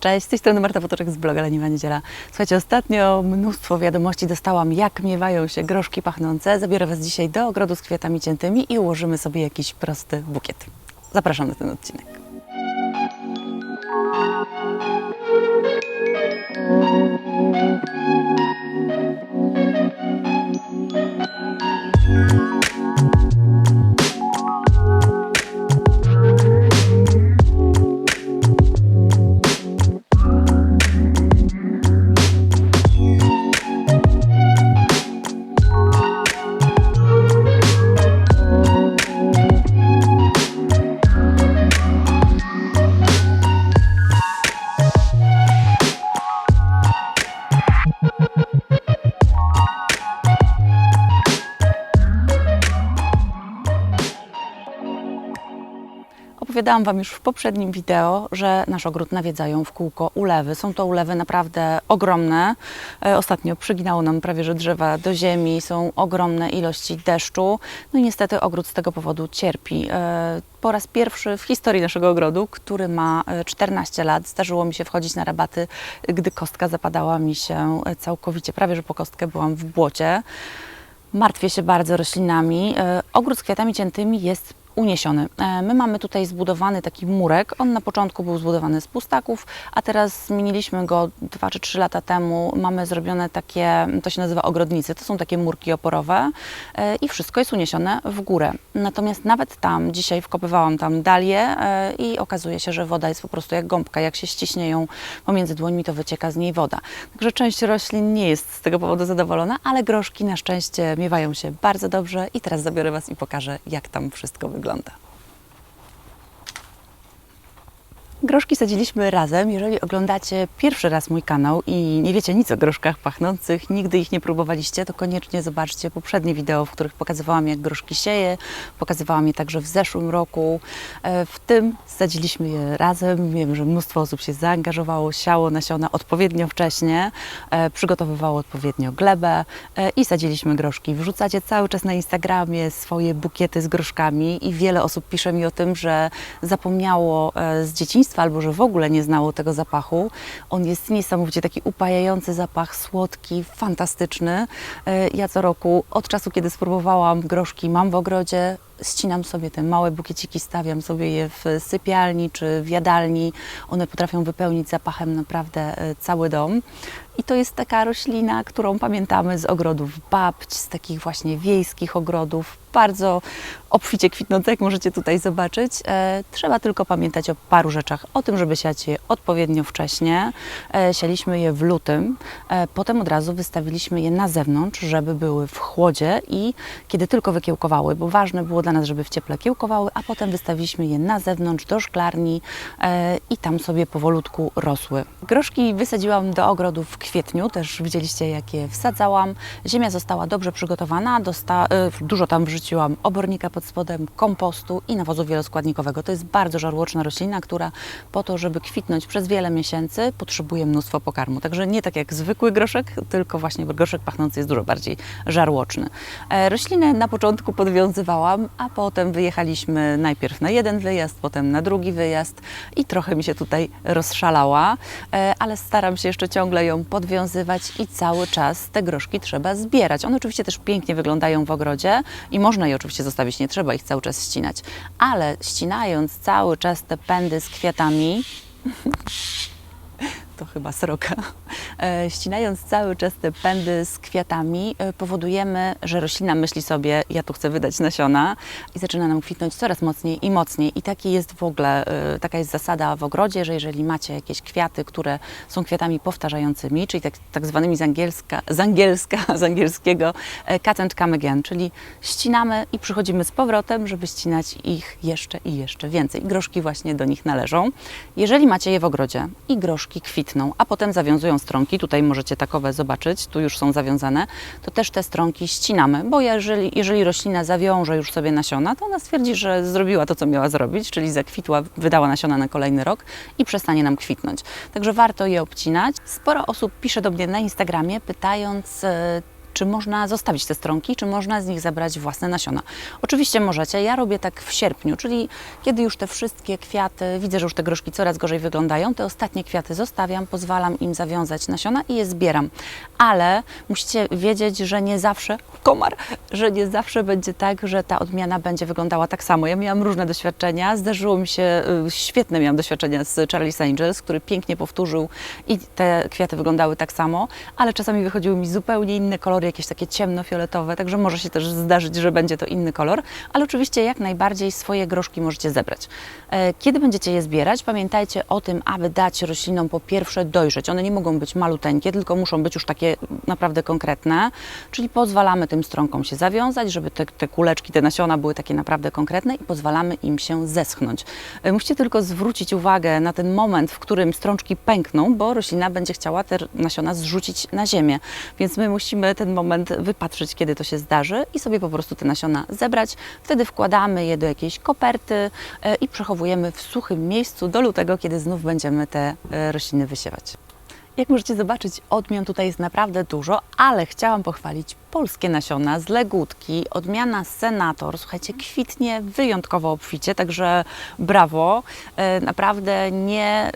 Cześć, z tej strony Marta Potoczek z bloga Leniwa Niedziela. Słuchajcie, ostatnio mnóstwo wiadomości dostałam, jak miewają się groszki pachnące. Zabiorę Was dzisiaj do ogrodu z kwiatami ciętymi i ułożymy sobie jakiś prosty bukiet. Zapraszam na ten odcinek. Opowiadałam Wam już w poprzednim wideo, że nasz ogród nawiedzają w kółko ulewy. Są to ulewy naprawdę ogromne. E, Ostatnio przyginało nam prawie że drzewa do ziemi, są ogromne ilości deszczu. No i niestety ogród z tego powodu cierpi. E, Po raz pierwszy w historii naszego ogrodu, który ma e, 14 lat, zdarzyło mi się wchodzić na rabaty, gdy kostka zapadała mi się e, całkowicie. Prawie że po kostkę byłam w błocie. Martwię się bardzo roślinami. E, Ogród z kwiatami ciętymi jest uniesiony. E, My mamy tutaj zbudowany taki murek. On na początku był zbudowany z pustaków, a teraz zmieniliśmy go dwa czy trzy lata temu. Mamy zrobione takie, to się nazywa ogrodnicy, to są takie murki oporowe e, i wszystko jest uniesione w górę. Natomiast nawet tam, dzisiaj wkopywałam tam dalię e, i okazuje się, że woda jest po prostu jak gąbka. Jak się ściśnie ją pomiędzy dłońmi, to wycieka z niej woda. Także część roślin nie jest z tego powodu zadowolona, ale groszki na szczęście miewają się bardzo dobrze i teraz zabiorę Was i pokażę, jak tam wszystko wygląda wygląda. Groszki sadziliśmy razem. Jeżeli oglądacie pierwszy raz mój kanał i nie wiecie nic o groszkach pachnących, nigdy ich nie próbowaliście, to koniecznie zobaczcie poprzednie wideo, w których pokazywałam, jak groszki sieję. Pokazywałam je także w zeszłym roku. E, W tym sadziliśmy je razem. Wiem, że mnóstwo osób się zaangażowało, siało nasiona odpowiednio wcześnie, e, przygotowywało odpowiednio glebę e, i sadziliśmy groszki. Wrzucacie cały czas na Instagramie swoje bukiety z groszkami i wiele osób pisze mi o tym, że zapomniało z dzieciństwa albo że w ogóle nie znało tego zapachu. On jest niesamowicie taki upajający zapach, słodki, fantastyczny. E, Ja co roku, od czasu kiedy spróbowałam groszki, mam w ogrodzie, ścinam sobie te małe bukieciki, stawiam sobie je w sypialni czy w jadalni. One potrafią wypełnić zapachem naprawdę e, cały dom. I to jest taka roślina, którą pamiętamy z ogrodów babć, z takich właśnie wiejskich ogrodów, bardzo obficie kwitnące, jak możecie tutaj zobaczyć. E, trzeba tylko pamiętać o paru rzeczach. O tym, żeby siać je odpowiednio wcześnie. E, sialiśmy je w lutym, e, potem od razu wystawiliśmy je na zewnątrz, żeby były w chłodzie i kiedy tylko wykiełkowały, bo ważne było dla nas, żeby w cieple kiełkowały, a potem wystawiliśmy je na zewnątrz do szklarni i tam sobie powolutku rosły. Groszki wysadziłam do ogrodu w kwietniu, też widzieliście jak je wsadzałam. Ziemia została dobrze przygotowana, dosta- dużo tam wrzuciłam obornika pod spodem, kompostu i nawozu wieloskładnikowego. To jest bardzo żarłoczna roślina, która po to, żeby kwitnąć przez wiele miesięcy, potrzebuje mnóstwo pokarmu. Także nie tak jak zwykły groszek, tylko właśnie groszek pachnący jest dużo bardziej żarłoczny. E, Roślinę na początku podwiązywałam, a potem wyjechaliśmy najpierw na jeden wyjazd, potem na drugi wyjazd i trochę mi się tutaj rozszalała, e, ale staram się jeszcze ciągle ją podwiązywać i cały czas te groszki trzeba zbierać. One oczywiście też pięknie wyglądają w ogrodzie i można je oczywiście zostawić, nie trzeba ich cały czas ścinać, ale ścinając cały czas te pędy z kwiatami, to chyba sroka. E, Ścinając cały czas te pędy z kwiatami, e, powodujemy, że roślina myśli sobie, ja tu chcę wydać nasiona i zaczyna nam kwitnąć coraz mocniej i mocniej. I taki jest w ogóle, e, taka jest zasada w ogrodzie, że jeżeli macie jakieś kwiaty, które są kwiatami powtarzającymi, czyli tak, tak zwanymi z angielska, z angielska, z angielskiego cut and come again, czyli ścinamy i przychodzimy z powrotem, żeby ścinać ich jeszcze i jeszcze więcej. I groszki właśnie do nich należą. Jeżeli macie je w ogrodzie i groszki kwitną, a potem zawiązują stronki, tutaj możecie takowe zobaczyć, tu już są zawiązane, to też te stronki ścinamy, bo jeżeli, jeżeli roślina zawiąże już sobie nasiona, to ona stwierdzi, że zrobiła to, co miała zrobić, czyli zakwitła, wydała nasiona na kolejny rok i przestanie nam kwitnąć. Także warto je obcinać. Sporo osób pisze do mnie na Instagramie, pytając, e, czy można zostawić te stronki, czy można z nich zebrać własne nasiona. Oczywiście możecie, ja robię tak w sierpniu, czyli kiedy już te wszystkie kwiaty, widzę, że już te groszki coraz gorzej wyglądają, te ostatnie kwiaty zostawiam, pozwalam im zawiązać nasiona i je zbieram. Ale musicie wiedzieć, że nie zawsze, komar, że nie zawsze będzie tak, że ta odmiana będzie wyglądała tak samo. Ja miałam różne doświadczenia, zdarzyło mi się, y, świetne miałam doświadczenia z Charlie's Angels, który pięknie powtórzył i te kwiaty wyglądały tak samo, ale czasami wychodziły mi zupełnie inne kolory, jakieś takie ciemno-fioletowe, także może się też zdarzyć, że będzie to inny kolor, ale oczywiście jak najbardziej swoje groszki możecie zebrać. E, Kiedy będziecie je zbierać, pamiętajcie o tym, aby dać roślinom po pierwsze dojrzeć. One nie mogą być maluteńkie, tylko muszą być już takie naprawdę konkretne, czyli pozwalamy tym stronkom się zawiązać, żeby te, te kuleczki, te nasiona były takie naprawdę konkretne i pozwalamy im się zeschnąć. E, Musicie tylko zwrócić uwagę na ten moment, w którym strączki pękną, bo roślina będzie chciała te nasiona zrzucić na ziemię. Więc my musimy ten moment wypatrzyć, kiedy to się zdarzy i sobie po prostu te nasiona zebrać. Wtedy wkładamy je do jakiejś koperty e, i przechowujemy w suchym miejscu do lutego, kiedy znów będziemy te e, rośliny wysiewać. Jak możecie zobaczyć, odmian tutaj jest naprawdę dużo, ale chciałam pochwalić polskie nasiona z legutki. Odmiana Senator, słuchajcie, kwitnie wyjątkowo obficie, także brawo. E, Naprawdę nie, e,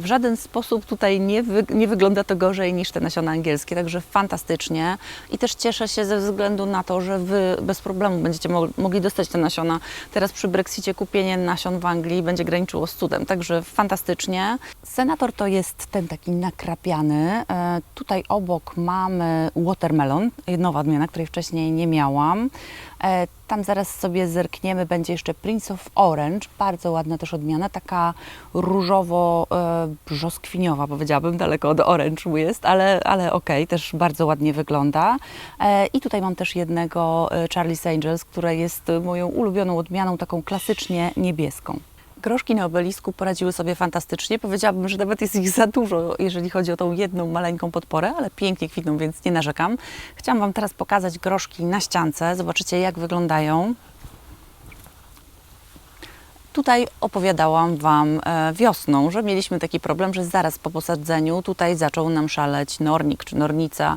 w żaden sposób tutaj nie, wy, nie wygląda to gorzej niż te nasiona angielskie, także fantastycznie. I też cieszę się ze względu na to, że Wy bez problemu będziecie mo- mogli dostać te nasiona. Teraz przy Brexicie kupienie nasion w Anglii będzie graniczyło z cudem, także fantastycznie. Senator to jest ten taki nakrapiany. E, Tutaj obok mamy watermelon, nowa odmiana, której wcześniej nie miałam. E, Tam zaraz sobie zerkniemy, będzie jeszcze Prince of Orange, bardzo ładna też odmiana, taka różowo-brzoskwiniowa powiedziałabym, daleko od orange mu jest, ale, ale okej, też bardzo ładnie wygląda. E, I tutaj mam też jednego e, Charlie's Angels, które jest moją ulubioną odmianą, taką klasycznie niebieską. Groszki na obelisku poradziły sobie fantastycznie. Powiedziałabym, że nawet jest ich za dużo, jeżeli chodzi o tą jedną maleńką podporę, ale pięknie kwitną, więc nie narzekam. Chciałam Wam teraz pokazać groszki na ściance. Zobaczycie, jak wyglądają. Tutaj opowiadałam Wam e, wiosną, że mieliśmy taki problem, że zaraz po posadzeniu tutaj zaczął nam szaleć nornik czy nornica,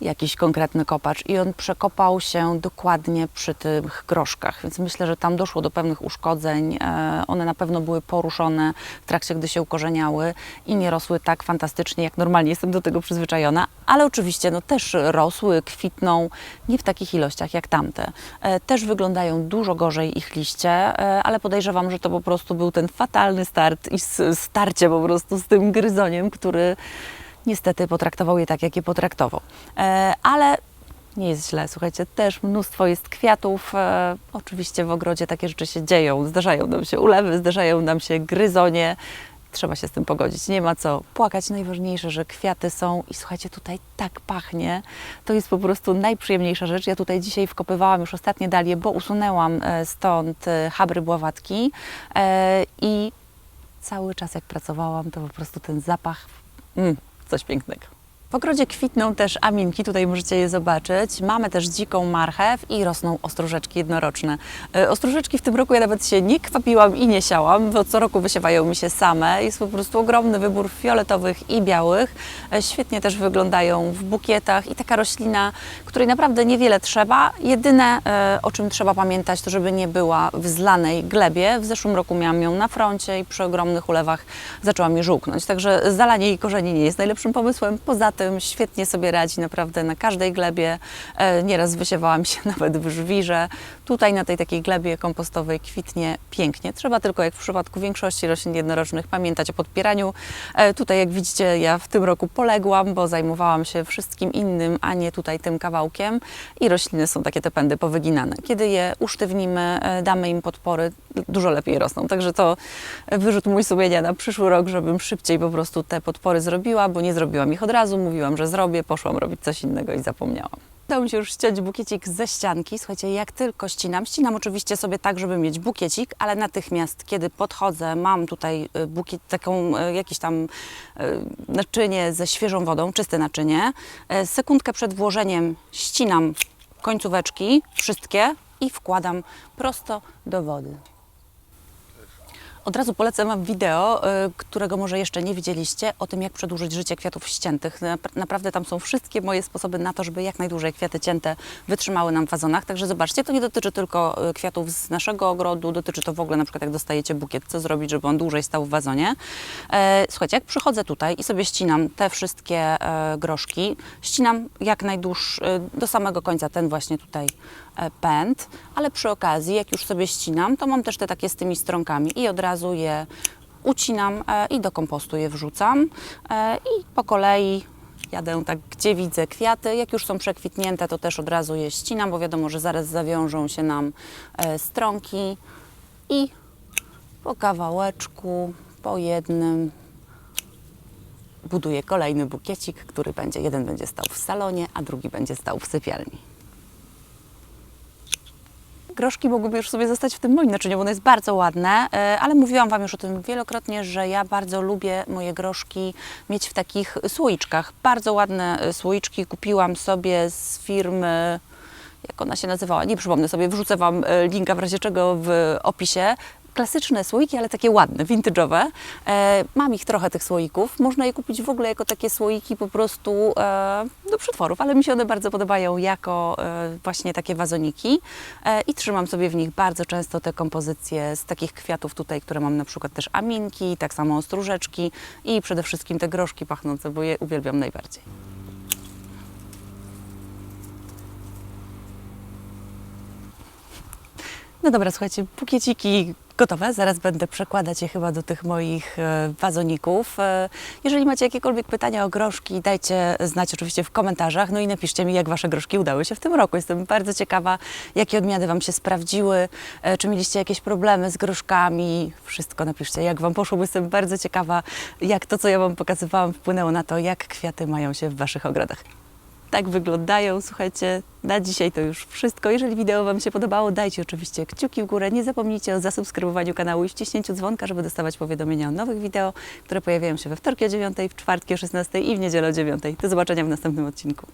jakiś konkretny kopacz i on przekopał się dokładnie przy tych groszkach, więc myślę, że tam doszło do pewnych uszkodzeń. E, One na pewno były poruszone w trakcie, gdy się ukorzeniały i nie rosły tak fantastycznie, jak normalnie jestem do tego przyzwyczajona, ale oczywiście no, też rosły, kwitną, nie w takich ilościach jak tamte. E, Też wyglądają dużo gorzej ich liście, e, ale podejrzewam, że to po prostu był ten fatalny start i starcie po prostu z tym gryzoniem, który niestety potraktował je tak, jak je potraktował. E, ale nie jest źle, słuchajcie, też mnóstwo jest kwiatów. E, oczywiście w ogrodzie takie rzeczy się dzieją. Zdarzają nam się ulewy, zdarzają nam się gryzonie. Trzeba się z tym pogodzić. Nie ma co płakać. Najważniejsze, że kwiaty są i słuchajcie, tutaj tak pachnie. To jest po prostu najprzyjemniejsza rzecz. Ja tutaj dzisiaj wkopywałam już ostatnie dalie, bo usunęłam e, stąd e, habry bławatki e, i cały czas jak pracowałam, to po prostu ten zapach, mm, coś pięknego. W ogrodzie kwitną też aminki, tutaj możecie je zobaczyć. Mamy też dziką marchew i rosną ostróżeczki jednoroczne. E, Ostróżeczki w tym roku ja nawet się nie kwapiłam i nie siałam, bo co roku wysiewają mi się same. Jest po prostu ogromny wybór fioletowych i białych. E, Świetnie też wyglądają w bukietach i taka roślina, której naprawdę niewiele trzeba. Jedyne, e, o czym trzeba pamiętać, to żeby nie była w zlanej glebie. W zeszłym roku miałam ją na froncie i przy ogromnych ulewach zaczęła mi żółknąć. Także zalanie jej korzeni nie jest najlepszym pomysłem. Poza tym świetnie sobie radzi naprawdę na każdej glebie. E, Nieraz wysiewałam się nawet w żwirze. Tutaj na tej takiej glebie kompostowej kwitnie pięknie. Trzeba tylko, jak w przypadku większości roślin jednorocznych, pamiętać o podpieraniu. E, Tutaj, jak widzicie, ja w tym roku poległam, bo zajmowałam się wszystkim innym, a nie tutaj tym kawałkiem i rośliny są takie te pędy powyginane. Kiedy je usztywnimy, e, damy im podpory, dużo lepiej rosną. Także to wyrzut mój sumienia na przyszły rok, żebym szybciej po prostu te podpory zrobiła, bo nie zrobiłam ich od razu. Mówiłam, że zrobię, poszłam robić coś innego i zapomniałam. Udało mi się już ściąć bukiecik ze ścianki. Słuchajcie, jak tylko ścinam, ścinam oczywiście sobie tak, żeby mieć bukiecik, ale natychmiast, kiedy podchodzę, mam tutaj y, bukiet, taką y, jakieś tam y, naczynie ze świeżą wodą, czyste naczynie. Sekundkę przed włożeniem ścinam końcóweczki, wszystkie i wkładam prosto do wody. Od razu polecam Wam wideo, y, którego może jeszcze nie widzieliście, o tym, jak przedłużyć życie kwiatów ściętych. Nap- Naprawdę tam są wszystkie moje sposoby na to, żeby jak najdłużej kwiaty cięte wytrzymały nam w wazonach. Także zobaczcie, to nie dotyczy tylko y, kwiatów z naszego ogrodu, dotyczy to w ogóle na przykład jak dostajecie bukiet, co zrobić, żeby on dłużej stał w wazonie. E, Słuchajcie, jak przychodzę tutaj i sobie ścinam te wszystkie e, groszki, ścinam jak najdłuższy, do samego końca ten właśnie tutaj pęd, ale przy okazji, jak już sobie ścinam, to mam też te takie z tymi stronkami i od razu je ucinam e, i do kompostu je wrzucam e, i po kolei jadę tak, gdzie widzę kwiaty. Jak już są przekwitnięte, to też od razu je ścinam, bo wiadomo, że zaraz zawiążą się nam e, stronki i po kawałeczku, po jednym buduję kolejny bukiecik, który będzie, jeden będzie stał w salonie, a drugi będzie stał w sypialni. Groszki mogłyby już sobie zostać w tym moim naczyniu, bo ono jest bardzo ładne, e, ale mówiłam Wam już o tym wielokrotnie, że ja bardzo lubię moje groszki mieć w takich słoiczkach. Bardzo ładne e, słoiczki kupiłam sobie z firmy, jak ona się nazywała, nie przypomnę sobie, wrzucę Wam e, linka w razie czego w opisie. Klasyczne słoiki, ale takie ładne, vintage'owe. E, mam ich trochę, tych słoików. Można je kupić w ogóle jako takie słoiki po prostu e, do przetworów, ale mi się one bardzo podobają jako e, właśnie takie wazoniki. E, I trzymam sobie w nich bardzo często te kompozycje z takich kwiatów tutaj, które mam na przykład też aminki, tak samo stróżeczki i przede wszystkim te groszki pachnące, bo je uwielbiam najbardziej. No dobra, słuchajcie, bukieciki gotowe. Zaraz będę przekładać je chyba do tych moich e, wazoników. E, Jeżeli macie jakiekolwiek pytania o groszki, dajcie znać oczywiście w komentarzach. No i napiszcie mi, jak Wasze groszki udały się w tym roku. Jestem bardzo ciekawa, jakie odmiany Wam się sprawdziły, e, czy mieliście jakieś problemy z groszkami. Wszystko napiszcie, jak Wam poszło, jestem bardzo ciekawa, jak to, co ja Wam pokazywałam, wpłynęło na to, jak kwiaty mają się w Waszych ogrodach tak wyglądają. Słuchajcie, na dzisiaj to już wszystko. Jeżeli wideo Wam się podobało, dajcie oczywiście kciuki w górę. Nie zapomnijcie o zasubskrybowaniu kanału i wciśnięciu dzwonka, żeby dostawać powiadomienia o nowych wideo, które pojawiają się we wtorki o 9, w czwartki o 16 i w niedzielę o 9. Do zobaczenia w następnym odcinku.